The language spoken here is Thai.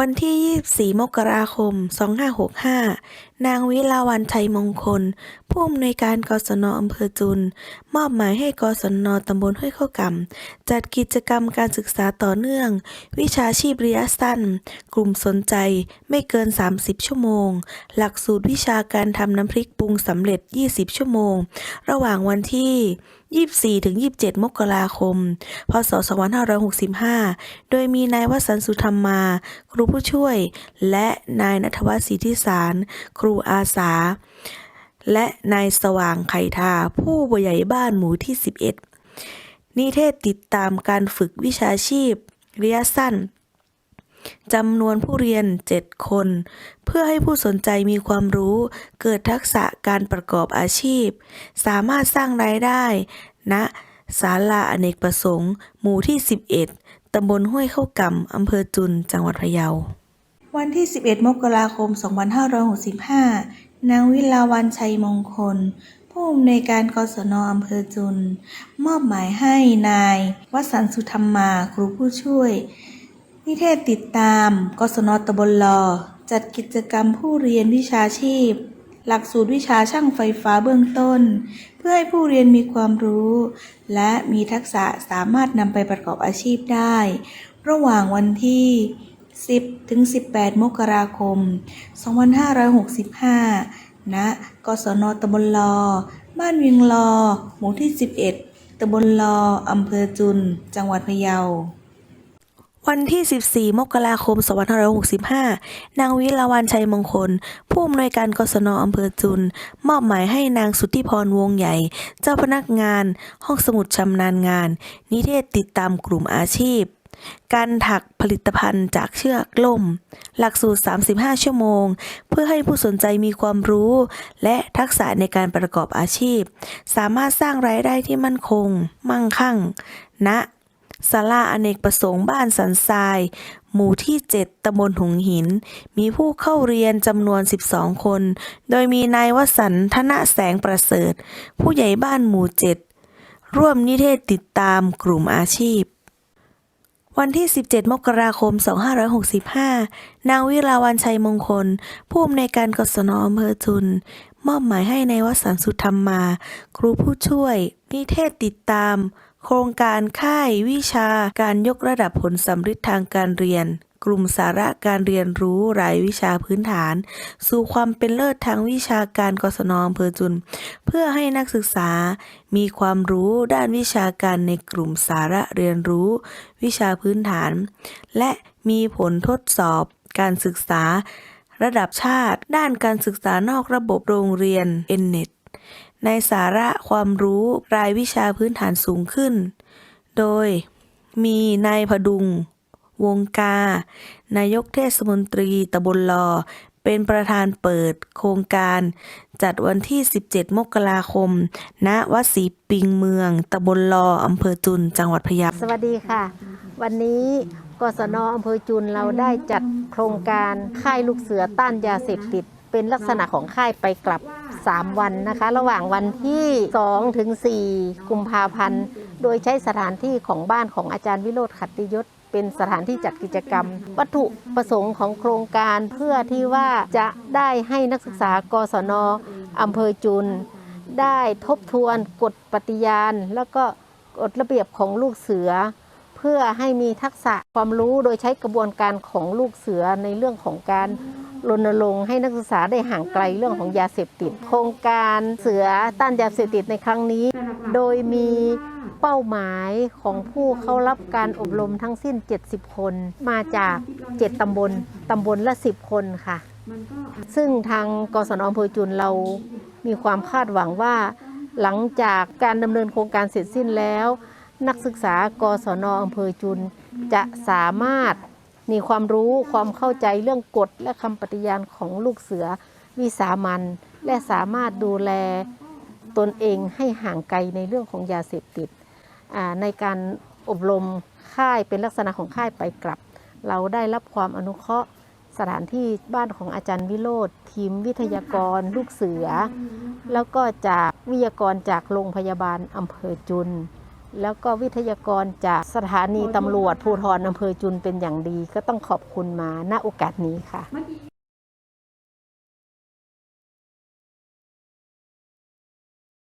วันที่ 24 มกราคม 2565 นางวิลาวันชัยมงคล ผู้อำนวยการกศนอำเภอจุน มอบหมายให้กศนตำบลห้วยข้ากำจัดกิจกรรมการศึกษาต่อเนื่อง วิชาชีพระยะสั้น กลุ่มสนใจไม่เกิน 30 ชั่วโมง หลักสูตรวิชาการทำน้ำพริกปรุงสำเร็จ 20 ชั่วโมง ระหว่างวันที่24ถึง27 มกราคม พศ 2565 โดยมีนายวสันสุธรรมา ครูผู้ช่วย และนายนัทวัฒน์ศรีทิสาร ครูอาสา และนายสว่างไข่ทาผู้บใหญ่บ้านหมู่ที่ 11 นิเทศติดตามการฝึกวิชาชีพระยะสั้นจำนวนผู้เรียน 7 คน เพื่อให้ผู้สนใจมีความรู้ เกิดทักษะการประกอบอาชีพ สามารถสร้างรายได้ณศาลาอเนกประสงค์ หมู่ที่ 11 ตำบลห้วยเข้ากำอำเภอจุน จังหวัดพะเยา วันที่ 11 มกราคม 2565 นางวิลาวันชัยมงคล ผู้อำนวยการกศนอำเภอจุน มอบหมายให้นาย วสันสุธรรมา ครูผู้ช่วย นิเทศติดตาม กศนตบลลอจัดกิจกรรมผู้เรียนวิชาชีพ หลักสูตรวิชาช่างไฟฟ้าเบื้องต้น เพื่อให้ผู้เรียนมีความรู้ และมีทักษะสามารถนำไปประกอบอาชีพได้ ระหว่างวันที่ 10 ถึง 18 มกราคม 2565ณกศนตบลลอ บ้านเวียงลอ หมู่ที่ 11 ตบลลอ อำเภอจุน จังหวัดพะเยา วันที่ 14 มกราคม 2565 นางวิลาวันชัยมงคล ผู้อำนวยการกศนอำเภอจุน มอบหมายให้นางสุทธิพรวงใหญ่ เจ้าพนักงาน ห้องสมุดชำนาญงาน นิเทศติดตามกลุ่มอาชีพ การถักผลิตภัณฑ์จากเชือกล่ม หลักสูตร 35 ชั่วโมง เพื่อให้ผู้สนใจมีความรู้ และทักษะในการประกอบอาชีพ สามารถสร้างรายได้ที่มั่นคง มั่งคั่งณศาลาอเนกประสงค์บ้านสันทราย หมู่ที่ 7ตำบลหงหิน มีผู้เข้าเรียนจำนวน 12 คน โดยมีนายวสันต์ธนแสงประเสริฐ ผู้ใหญ่บ้านหมู่ 7 ร่วมนิเทศติดตามกลุ่มอาชีพ วันที่ 17 มกราคม 2565 นางวิลาวันชัยมงคล ผู้อำนวยการกศนอำเภอจุน มอบหมายให้ในวสันสุธรรมาครูผู้ช่วย นิเทศติดตาม โครงการค่ายวิชาการยกระดับผลสำฤทธิ์ทางการเรียน กลุ่มสาระการเรียนรู้รายวิชาพื้นฐาน สู่ความเป็นเลิศทางวิชาการกศนอำเภอจุน เพื่อให้นักศึกษามีความรู้ด้านวิชาการในกลุ่มสาระเรียนรู้ วิชาพื้นฐาน และมีผลทดสอบการศึกษา ระดับชาติ ด้านการศึกษานอกระบบโรงเรียน n n e t ในสาระความรู้รายวิชาพื้นฐานสูงขึ้น โดยมีนายพดุง วงกา นายกเทศมนตรีตำบลลอ เป็นประธานเปิดโครงการ จัดวันที่ 17 มกราคม ณ วัดศรีปิงเมืองตำบลลออำเภอจุน จังหวัดพะเยา สวัสดีค่ะ วันนี้กศนอำเภอจุนเราได้จัดโครงการค่ายลูกเสือต้านยาเสพติด เป็นลักษณะของค่ายไปกลับ 3 วันนะคะ ระหว่างวันที่2ถึง4กุมภาพันธ์ โดยใช้สถานที่ของบ้านของอาจารย์วิโรธขัตติยศ เป็นสถานที่จัดกิจกรรม วัตถุประสงค์ของโครงการเพื่อที่ว่าจะได้ให้นักศึกษากศนอำเภอจุน ได้ทบทวนกฎปฏิญาณ แล้วก็กฎระเบียบของลูกเสือ เพื่อให้มีทักษะความรู้โดยใช้กระบวนการของลูกเสือในเรื่องของการ รณรงค์ให้นักศึกษาได้ห่างไกลเรื่องของยาเสพติด โครงการเสือต้านยาเสพติดในครั้งนี้ โดยมีเป้าหมายของผู้เข้ารับการอบรมทั้งสิ้น 70 คน มาจาก 7 ตำบล ตำบลละ 10 คนค่ะ ซึ่งทางกศนอำเภอจุนเรามีความคาดหวังว่า หลังจากการดำเนินโครงการเสร็จสิ้นแล้ว นักศึกษากศนอำเภอจุนจะสามารถ มีความรู้ความเข้าใจเรื่องกฎและคำปฏิญาณของลูกเสือวิสามันและสามารถดูแลตนเองให้ห่างไกลในเรื่องของยาเสพติดในการอบรมค่ายเป็นลักษณะของค่ายไปกลับ เราได้รับความอนุเคราะห์สถานที่บ้านของอาจารย์วิโรธทีมวิทยากร ลูกเสือ แล้วก็จากวิทยากรจากโรงพยาบาลอำเภอจุน แล้วก็วิทยากรจากสถานีตำรวจภูธรอำเภอจุนเป็นอย่างดี ก็ต้องขอบคุณมาณโอกาสนี้ค่ะ